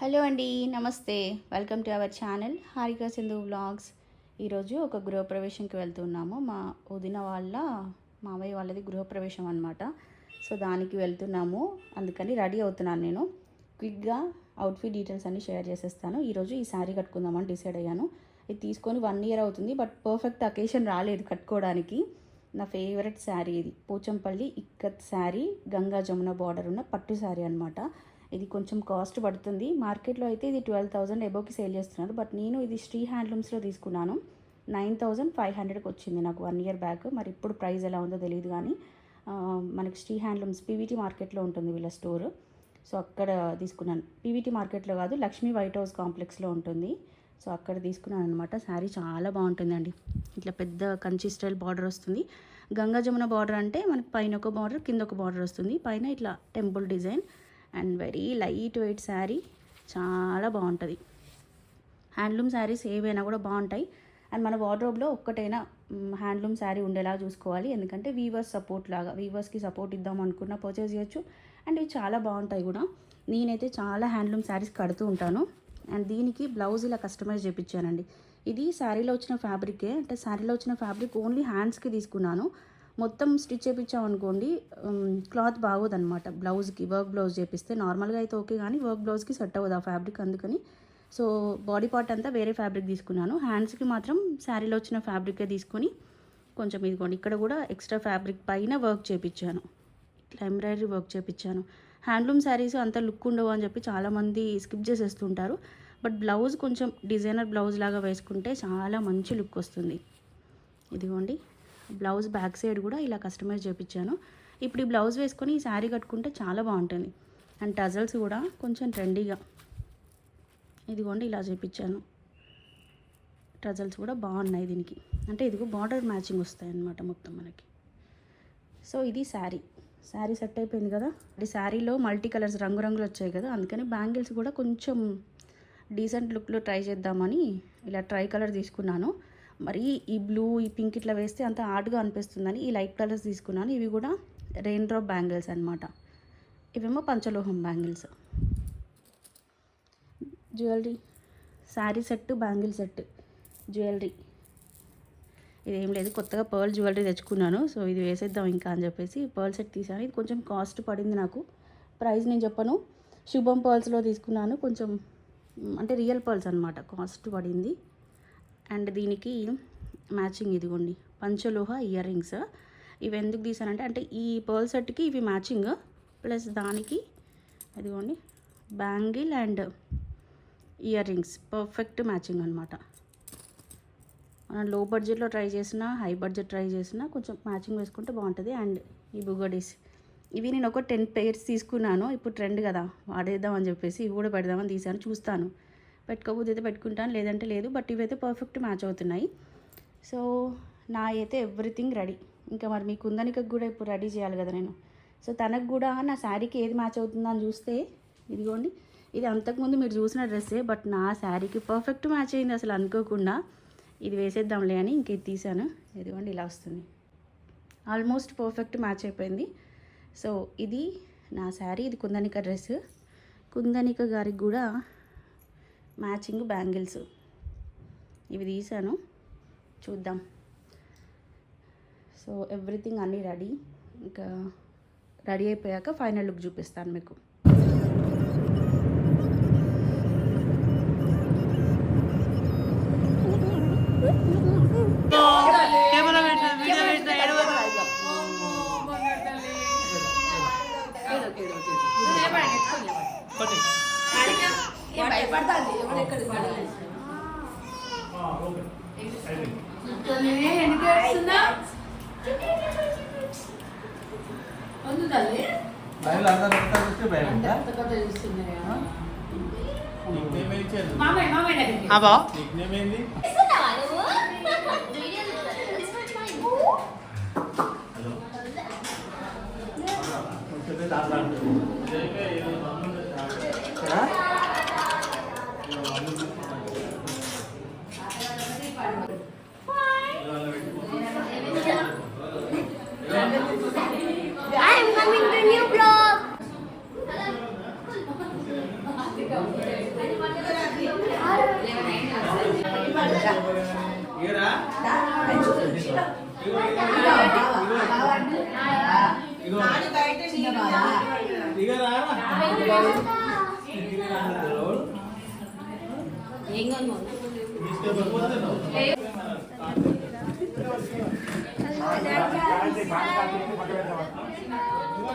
Hello అండి నమస్తే. Welcome to our channel Harika Sindhu vlogs ఈరోజు ఒక గృహప్రవేశంకి వెళ్తున్నాము. మా వదిన వాళ్ళ మావయ్య వాళ్ళది గృహప్రవేశం అనమాట సో దానికి వెళ్తున్నాము. అందుకని రెడీ అవుతున్నాను నేను. క్విక్గా అవుట్ఫిట్ డీటెయిల్స్ అన్ని షేర్ చేసేస్తాను. ఈరోజు ఈ శారీ కట్టుకుందామని డిసైడ్ అయ్యాను. ఇది తీసుకొని వన్ ఇయర్ అవుతుంది బట్ పర్ఫెక్ట్ అకేషన్ రాలేదు కట్టుకోవడానికి. నా ఫేవరెట్ శారీ ఇది. పోచంపల్లి ఇక్కత్ శారీ గంగా జమున బార్డర్ ఉన్న పట్టు శారీ అనమాట ఇది కొంచెం కాస్ట్ పడుతుంది. మార్కెట్లో అయితే ఇది ట్వెల్వ్ థౌజండ్ ఎబోకి సేల్ చేస్తున్నారు. బట్ నేను ఇది శ్రీ హ్యాండ్లూమ్స్లో తీసుకున్నాను. నైన్ థౌజండ్ ఫైవ్ హండ్రెడ్కి వచ్చింది నాకు వన్ ఇయర్ బ్యాక్. మరి ఇప్పుడు ప్రైస్ ఎలా ఉందో తెలియదు కానీ మనకి శ్రీ హ్యాండ్లూమ్స్ పీవీటీ మార్కెట్లో ఉంటుంది వీళ్ళ స్టోర్. సో అక్కడ తీసుకున్నాను. పీవీటీ మార్కెట్లో కాదు లక్ష్మీ వైట్ హౌస్ కాంప్లెక్స్లో ఉంటుంది. సో అక్కడ తీసుకున్నాను అనమాట శారీ చాలా బాగుంటుందండి. ఇట్లా పెద్ద కంచి స్టైల్ బార్డర్ వస్తుంది. గంగా జమున బార్డర్ అంటే మనకి పైన ఒక బార్డర్ కింద ఒక బార్డర్ వస్తుంది. పైన ఇట్లా temple design. And very light weight sari. చాలా బాగుంటుంది. హ్యాండ్లూమ్ శారీస్ ఏవైనా కూడా బాగుంటాయి. అండ్ మన వార్డ్రోబ్లో ఒక్కటైనా హ్యాండ్లూమ్ శారీ ఉండేలా చూసుకోవాలి. ఎందుకంటే వీవర్స్ సపోర్ట్ లాగా వీవర్స్కి సపోర్ట్ ఇద్దాం అనుకున్న పర్చేస్ చేయొచ్చు. అండ్ ఇవి చాలా బాగుంటాయి కూడా. నేనైతే చాలా హ్యాండ్లూమ్ శారీస్ కడుతూ ఉంటాను. అండ్ దీనికి బ్లౌజ్ ఇలా కస్టమైజ్ చేయించానండి ఇది శారీలో వచ్చిన ఫ్యాబ్రికే అంటే శారీలో వచ్చిన ఫ్యాబ్రిక్ ఓన్లీ హ్యాండ్స్కి తీసుకున్నాను. మొత్తం స్టిచ్ చేయించామనుకోండి క్లాత్ బాగోదన్నమాట. బ్లౌజ్కి వర్క్ బ్లౌజ్ చేపిస్తే నార్మల్గా అయితే ఓకే కానీ వర్క్ బ్లౌజ్కి సెట్ అవ్వదు ఆ ఫ్యాబ్రిక్ అందుకని. సో బాడీ పార్ట్ అంతా వేరే ఫ్యాబ్రిక్ తీసుకున్నాను. హ్యాండ్స్కి మాత్రం శారీలో వచ్చిన ఫ్యాబ్రికే తీసుకొని కొంచెం ఇదిగోండి ఇక్కడ కూడా ఎక్స్ట్రా ఫ్యాబ్రిక్ పైన వర్క్ చేపించాను ఇట్లా ఎంబ్రాయిడరీ వర్క్ చేపించాను హ్యాండ్లూమ్ శారీస్ అంత లుక్ ఉండవు అని చెప్పి చాలామంది స్కిప్ చేసేస్తుంటారు. బట్ బ్లౌజ్ కొంచెం డిజైనర్ బ్లౌజ్ లాగా వేసుకుంటే చాలా మంచి లుక్ వస్తుంది. ఇదిగోండి. బ్లౌజ్ బ్యాక్ సైడ్ కూడా ఇలా కస్టమైజ్ చేయించాను ఇప్పుడు ఈ బ్లౌజ్ వేసుకొని ఈ శారీ కట్టుకుంటే చాలా బాగుంటుంది. అండ్ టజల్స్ కూడా కొంచెం ట్రెండీగా ఇదిగోండి ఇలా చేయించాను టజల్స్ కూడా బాగున్నాయి దీనికి. అంటే ఇదిగో బార్డర్ మ్యాచింగ్ వస్తాయి అన్నమాట మొత్తం మనకి. సో ఇది శారీ. శారీ సెట్ అయిపోయింది కదా? ఈ శారీలో మల్టీ కలర్స్ రంగురంగులు వచ్చాయి కదా? అందుకని బ్యాంగిల్స్ కూడా కొంచెం డీసెంట్ లుక్లో ట్రై చేద్దామని ఇలా ట్రై కలర్ తీసుకున్నాను. మరి ఈ బ్లూ ఈ పింక్ ఇట్లా వేస్తే అంత ఆర్ట్గా అనిపిస్తుందని ఈ లైట్ కలర్స్ తీసుకున్నాను. ఇవి కూడా రెయిన్ డ్రాప్ బ్యాంగిల్స్ అనమాట ఇవేమో పంచలోహం bangles jewellery sari set bangle set jewellery ఇదేం లేదు కొత్తగా పర్ల్ జ్యువెలరీ తెచ్చుకున్నాను. సో ఇది వేసేద్దాం ఇంకా అని చెప్పేసి పర్ల్ సెట్ తీసాను ఇది కొంచెం కాస్ట్ పడింది నాకు. ప్రైస్ నేను చెప్పను. శుభం పర్ల్స్లో తీసుకున్నాను. కొంచెం అంటే రియల్ పర్ల్స్ అనమాట కాస్ట్ పడింది. అండ్ దీనికి మ్యాచింగ్ ఇదిగోండి. పంచలోహ ఇయర్ రింగ్స్. ఇవి ఎందుకు తీసానంటే అంటే ఈ పర్ల్ సెట్కి ఇవి మ్యాచింగ్ ప్లస్ దానికి ఇదిగోండి bangle and ear rings. Perfect matching అనమాట మనం లో బడ్జెట్లో ట్రై చేసినా హై బడ్జెట్ ట్రై చేసినా కొంచెం మ్యాచింగ్ వేసుకుంటే బాగుంటుంది. అండ్ ఈ బుగడీస్. ఇవి నేను ఒక టెన్ పేర్స్ తీసుకున్నాను. ఇప్పుడు ట్రెండ్ కదా వాడేద్దాం అని చెప్పేసి ఇవి కూడా పెడదామని తీసాను చూస్తాను. పెట్టుకోబోతే అయితే పెట్టుకుంటాను లేదంటే లేదు బట్ ఇవైతే పర్ఫెక్ట్ మ్యాచ్ అవుతున్నాయి. సో నా అయితే ఎవ్రీథింగ్ రెడీ ఇంకా మరి మీ కుందనికకు కూడా ఇప్పుడు రెడీ చేయాలి కదా నేను. సో తనకు కూడా నా శారీకి ఏది మ్యాచ్ అవుతుందో అని చూస్తే ఇదిగోండి. ఇది అంతకుముందు మీరు చూసిన డ్రెస్సే బట్ నా శారీకి పర్ఫెక్ట్ మ్యాచ్ అయింది అసలు అనుకోకుండా. ఇది వేసేద్దాంలే అని ఇంక ఇది తీసాను ఇదిగోండి ఇలా వస్తుంది. ఆల్మోస్ట్ పర్ఫెక్ట్ మ్యాచ్ అయిపోయింది. సో ఇది నా శారీ ఇది కుందనిక డ్రెస్. కుందనిక గారికి కూడా మ్యాచింగ్ బ్యాంగిల్స్. ఇవి తీసాను చూద్దాం. సో ఎవ్రీథింగ్ అన్నీ రెడీ. ఇంకా రెడీ అయిపోయాక ఫైనల్ లుక్ చూపిస్తాను మీకు. భయం అందరూ వస్తారు చూస్తే భయం ఉందా? నిక్నేమ్ ఏంటి చెల్లి? అబ్బా. నిక్నేమ్ ఏంది? Hello.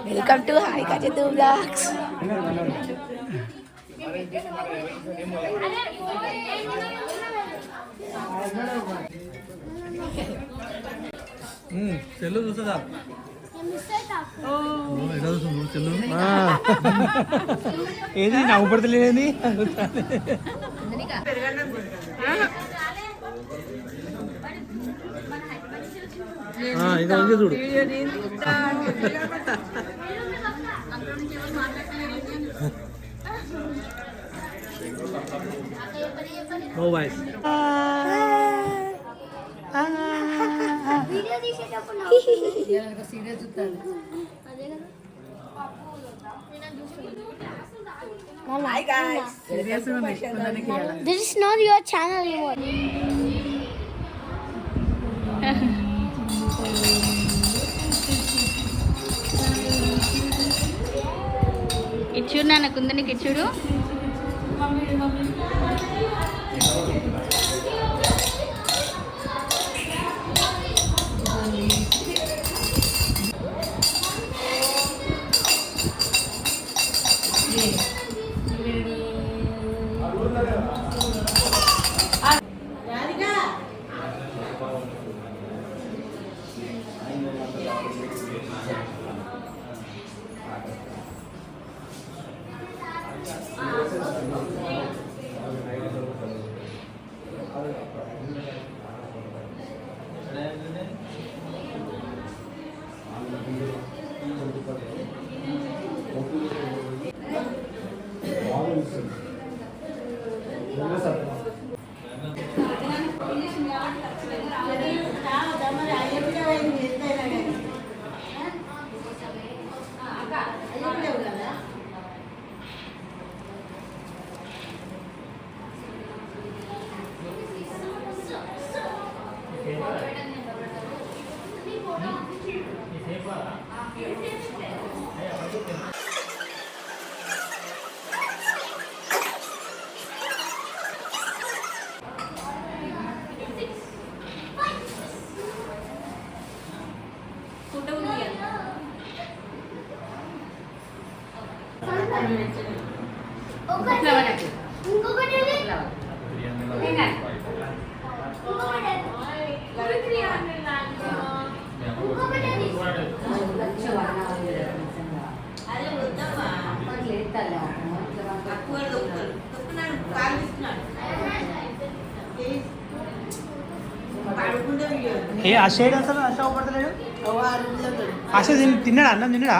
Welcome to Harika Chandu blogs. Cell చూస్తుందా? ఏది? నవ్వుపడతలేదని ఇక ఇంకా చూడు నో వాయిస్ వీడియో తీసేటప్పుడు This is not your channel anymore. ఇచ్చుడు నాన్న కుందనికి ఇచ్చుడు ఒకటి ఏ ఆ షేడ్ అసలు? అసలు అవపడతలేడు అసలు తిన్- తిన్నాడా? అన్నం తిన్నాడా.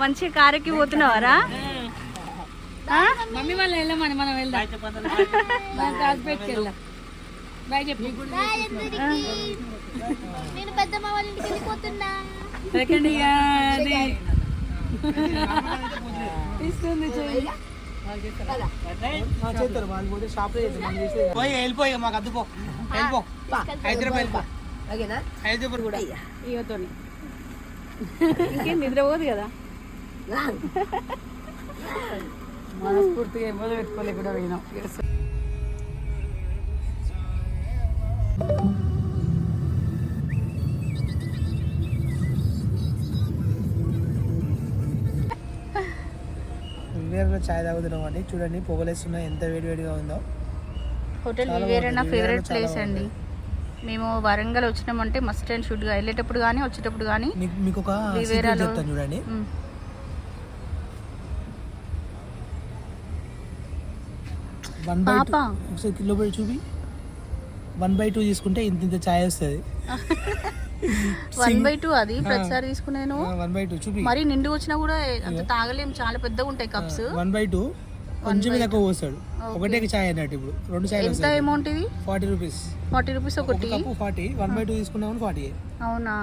మంచి కారుకి పోతున్నావారా? మమ్మీ వాళ్ళు వెళ్ళమని మనం వెళ్దాం. హాస్పిటల్కి వెళ్దాం బాయ్ చెప్పి. బాయ్ అందరికీ. నేను పెద్దమ్మ వాళ్ళ ఇంటికి వెళ్ళిపోతున్నా. సెకండ్ ఇక అది ఇస్తుంది చెయ్యి పోయి వెళ్ళిపో. ఇక మాకు అద్దుపో వెళ్ళిపో. హైదరాబాద్ వెళ్ళిపో హైదరాబాద్ కూడా. ఇవతోని ఇంకేం నిద్రపోదు కదా? మనస్ఫూర్తిగా ఇబ్బంది పెట్టుకోలేకుండా పోయినాం. ఉన్నా చాయ్ తాగుతున్నాం అండి? చూడండి పొగలేస్తున్నా ఎంత వేడివేడిగా ఉందో. హోటల్ వివేరా ఫేవరెట్ ప్లేస్ అండి. మేము వరంగల్ వచ్చినామంటే మస్ట్ అండ్ షుడ్ వెళ్ళేటప్పుడు కానీ వచ్చేటప్పుడు కానీ మీకు ఒక చూడండి. ఒకసారి కిలో చూపి. వన్ బై టూ తీసుకుంటే ఇంత ఇంత ఛాయ్ వస్తుంది. వన్ బై టూ అది ప్రతిసారి తీసుకునేను. వన్ బై టూ చూపి. మరి నిండు వచ్చినా కూడా అంత తాగలేం చాలా పెద్దగా ఉంటాయి కప్స్ వన్ బై టూ కొంచెం తక్కువ పోస్తాడు. ఒకటే ఛాయ్ అన్నట్టు ఇప్పుడు. రెండు ఛాయ్ ఎంత అమౌంట్ ఇది? ఫార్టీ రూపీస్ ఫార్టీ రూపీస్ ఒక ఒకటి. Cup forty one by two తీసుకున్నామని ఫార్టీ అవునా?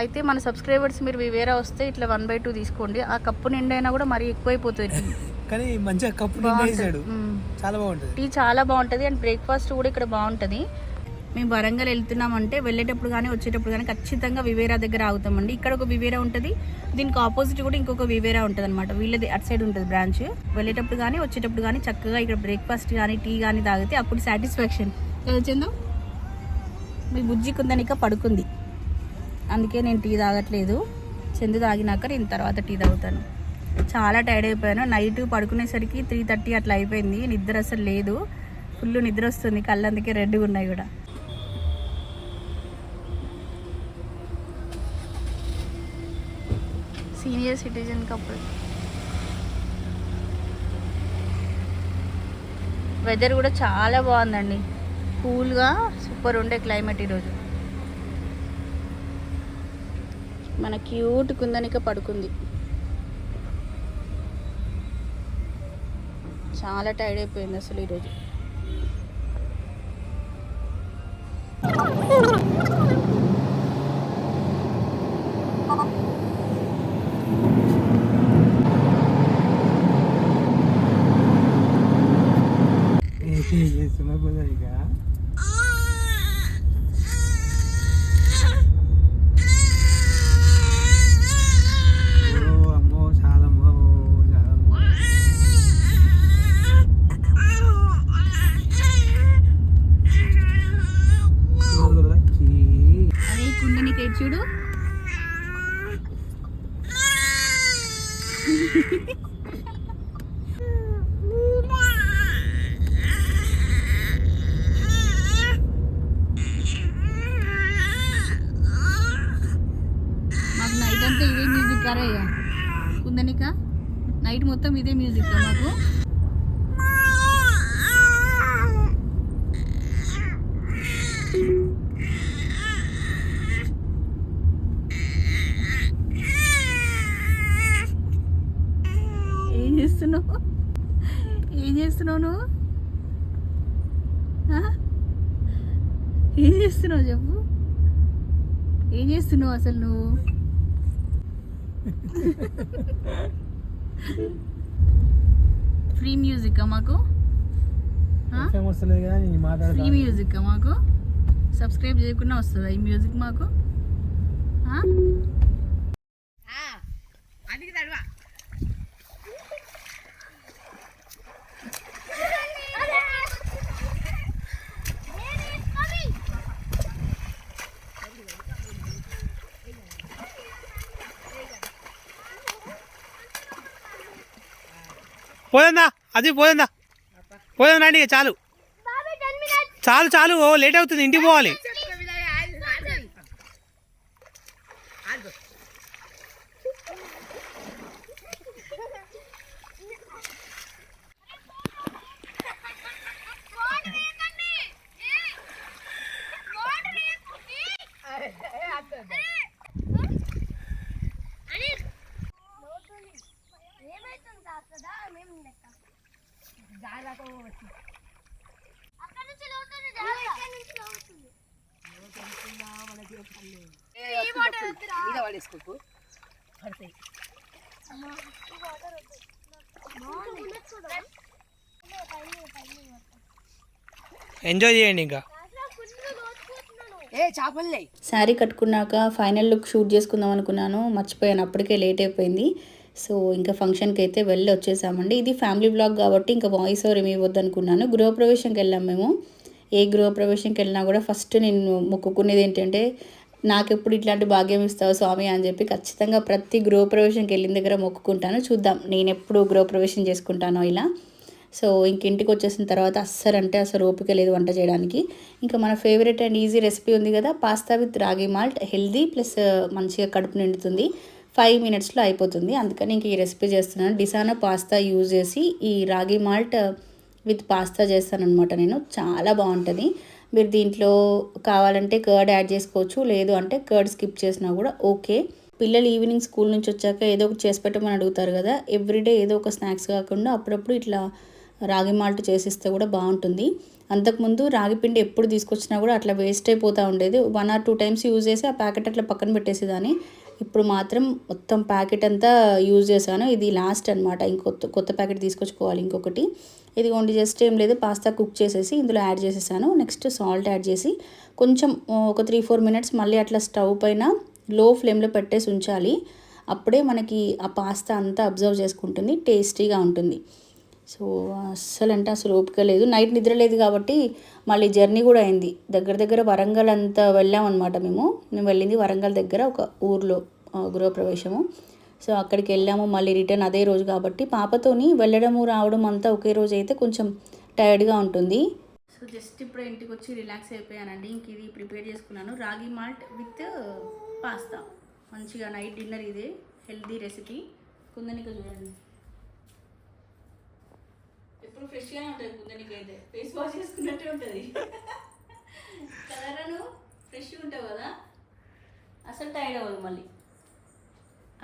అయితే మన సబ్స్క్రైబర్స్ మీరు వివేరా వస్తే ఇట్లా వన్ బై టూ తీసుకోండి. ఆ కప్పు నిండైనా కూడా మరీ ఎక్కువైపోతుంది. కానీ మంచిగా కప్పు నిండా. చాలా బాగుంటుంది. టీ చాలా బాగుంటుంది. అండ్ బ్రేక్ఫాస్ట్ కూడా ఇక్కడ బాగుంటుంది. మేము వరంగల్ వెళ్తున్నామంటే వెళ్ళేటప్పుడు కానీ వచ్చేటప్పుడు కానీ ఖచ్చితంగా వివేరా దగ్గర ఆగుతామండి. ఇక్కడ ఒక వివేరా ఉంటుంది. దీనికి ఆపోజిట్ కూడా ఇంకొక వివేరా ఉంటుంది అనమాట వీళ్ళది అటు సైడ్ ఉంటుంది బ్రాంచ్. వెళ్ళేటప్పుడు కానీ వచ్చేటప్పుడు కానీ చక్కగా ఇక్కడ బ్రేక్ఫాస్ట్ కానీ టీ కానీ తాగితే అప్పుడు సాటిస్ఫాక్షన్. చందు? మీ బుజ్జి కుందనిక పడుకుంది. అందుకే నేను టీ తాగట్లేదు. చెందు తాగినాక నేను తర్వాత టీ తాగుతాను. చాలా టైర్డ్ అయిపోయాను. నైట్ పడుకునేసరికి త్రీ థర్టీ అట్లా అయిపోయింది. నిద్ర అసలు లేదు. ఫుల్ నిద్ర వస్తుంది. కళ్ళు అందుకే రెడ్గా ఉన్నాయి కూడా. Senior citizen couple. వెదర్ కూడా చాలా బాగుందండి. కూల్గా సూపర్ ఉండే క్లైమేట్ ఈరోజు. మన క్యూట్ కుందనిక పడుకుంది. చాలా టైర్డ్ అయిపోయింది అసలు ఈరోజు ఇక ఓ అమ్మో చాలా అమ్మో చాలా అమ్మో లచ్చి. అదే కుందనిక ఎటు చూడు మాకు నైట్ అంతా ఇదే మ్యూజిక్ అరయ్యా కుందనిక నైట్ మొత్తం ఇదే మ్యూజిక్ మాకు. ఏం చేస్తున్నావు? ఏం చేస్తున్నావు నువ్వు? ఏం చేస్తున్నావు చెప్పు? ఏం చేస్తున్నావు అసలు నువ్వు? ఫ్రీ మ్యూజిక్ మాకు? ఫ్రీ మ్యూజిక్ మాకు? సబ్స్క్రైబ్ చేయకుండా వస్తుందా ఈ మ్యూజిక్ మాకు? ఆ? పోయిందా అది పోయిందా పోయిందా అండి చాలు. చాలు చాలు ఓ లేట్ అవుతుంది ఇంటికి పోవాలి. ఎంజాయ్ చేయండి ఇంకా. శారీ కట్టుకున్నాక ఫైనల్ లుక్ షూట్ చేసుకుందాం అనుకున్నాను. మర్చిపోయాను. అప్పటికే లేట్ అయిపోయింది. సో ఇంకా ఫంక్షన్కి అయితే వెళ్ళి వచ్చేసామండి ఇది ఫ్యామిలీ బ్లాగ్ కాబట్టి ఇంకా వాయిస్ ఓవర్ ఏమి ఇవ్వద్దు అనుకున్నాను గృహప్రవేశంకి వెళ్ళాం మేము. ఏ గృహప్రవేశంకి వెళ్ళినా కూడా ఫస్ట్ నేను మొక్కుకునేది ఏంటంటే నాకెప్పుడు ఇట్లాంటి భాగ్యం ఇస్తావు స్వామి అని చెప్పి ఖచ్చితంగా ప్రతి గృహప్రవేశంకి వెళ్ళిన దగ్గర మొక్కుకుంటాను. చూద్దాం నేను ఎప్పుడు గృహప్రవేశం చేసుకుంటానో ఇలా. సో ఇంక ఇంటికి వచ్చేసిన తర్వాత అస్సలు అంటే అసలు ఓపిక లేదు వంట చేయడానికి. ఇంకా మన ఫేవరెట్ అండ్ ఈజీ రెసిపీ ఉంది కదా pasta with ragi malt healthy plus మంచిగా కడుపు నిండుతుంది. ఫైవ్ మినిట్స్లో అయిపోతుంది. అందుకని ఇంక ఈ రెసిపీ చేస్తున్నాను. డిసానా పాస్తా యూజ్ చేసి ఈ రాగి మాల్ట్ విత్ పాస్తా చేస్తానమాట నేను. చాలా బాగుంటుంది. మీరు దీంట్లో కావాలంటే కర్డ్ యాడ్ చేసుకోవచ్చు. లేదు అంటే కర్డ్ స్కిప్ చేసినా కూడా ఓకే పిల్లలు ఈవినింగ్ స్కూల్ నుంచి వచ్చాక ఏదో ఒకటి చేసి పెట్టమని అడుగుతారు కదా. ఎవ్రీడే ఏదో ఒక స్నాక్స్ కాకుండా అప్పుడప్పుడు ఇట్లా రాగి మాల్ట్ చేసిస్తే కూడా బాగుంటుంది. అంతకుముందు రాగి పిండి ఎప్పుడు తీసుకొచ్చినా కూడా అట్లా వేస్ట్ అయిపోతూ ఉండేది. One or two times use చేసి ఆ ప్యాకెట్ అట్లా పక్కన పెట్టేసేదాన్ని. ఇప్పుడు మాత్రం మొత్తం ప్యాకెట్ అంతా యూజ్ చేశాను. ఇది లాస్ట్ అనమాట ఇంకొత్త కొత్త ప్యాకెట్ తీసుకొచ్చుకోవాలి ఇంకొకటి. ఇది ఓన్లీ జస్ట్ ఏం లేదు పాస్తా కుక్ చేసేసి ఇందులో యాడ్ చేసేసాను. నెక్స్ట్ సాల్ట్ యాడ్ చేసి కొంచెం ఒక త్రీ ఫోర్ మినిట్స్ మళ్ళీ అట్లా స్టవ్ పైన లో ఫ్లేమ్లో పెట్టేసి ఉంచాలి. అప్పుడే మనకి ఆ పాస్తా అంతా అబ్జర్వ్ చేసుకుంటుంది టేస్టీగా ఉంటుంది. సో అస్సలు అంటే అసలు ఓపిక లేదు. నైట్ నిద్ర లేదు కాబట్టి మళ్ళీ జర్నీ కూడా అయింది. దగ్గర దగ్గర వరంగల్ అంతా వెళ్ళామన్నమాట మేము. మేము వెళ్ళింది వరంగల్ దగ్గర ఒక ఊర్లో గృహప్రవేశము. సో అక్కడికి వెళ్ళాము. మళ్ళీ రిటర్న్ అదే రోజు కాబట్టి పాపతోని వెళ్ళడము రావడం అంతా ఒకే రోజు అయితే కొంచెం టైర్డ్గా ఉంటుంది. సో జస్ట్ ఇప్పుడు ఇంటికి వచ్చి రిలాక్స్ అయిపోయానండి. ఇంక ఇది ప్రిపేర్ చేసుకున్నాను. Ragi malt with pasta. మంచిగా నైట్ డిన్నర్ ఇదే. Healthy recipe. కుందనిక చూడండి. ఎప్పుడు ఫ్రెష్గానే ఉంటుంది అయితే ఫేస్ వాష్ చేసుకున్నట్టే ఉంటుంది. కలర్ ఫ్రెష్గా ఉంటావు కదా అసలు టైర్డ్ అవ్వదు మళ్ళీ.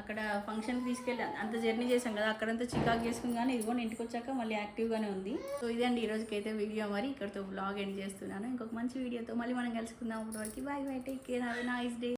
అక్కడ ఫంక్షన్కి తీసుకెళ్ళి అంత జర్నీ చేసాం కదా అక్కడంతా చికాకు చేసుకుని కానీ ఇదిగోండి ఇంటికి వచ్చాక మళ్ళీ యాక్టివ్గానే ఉంది. సో ఇదండి ఈ రోజుకైతే వీడియో మరి. ఇక్కడతో బ్లాగ్ ఎండ్ చేస్తున్నాను. ఇంకొక మంచి వీడియోతో మళ్ళీ మనం కలుసుకుందాం. అప్పటి వరకు bye bye take care have nice day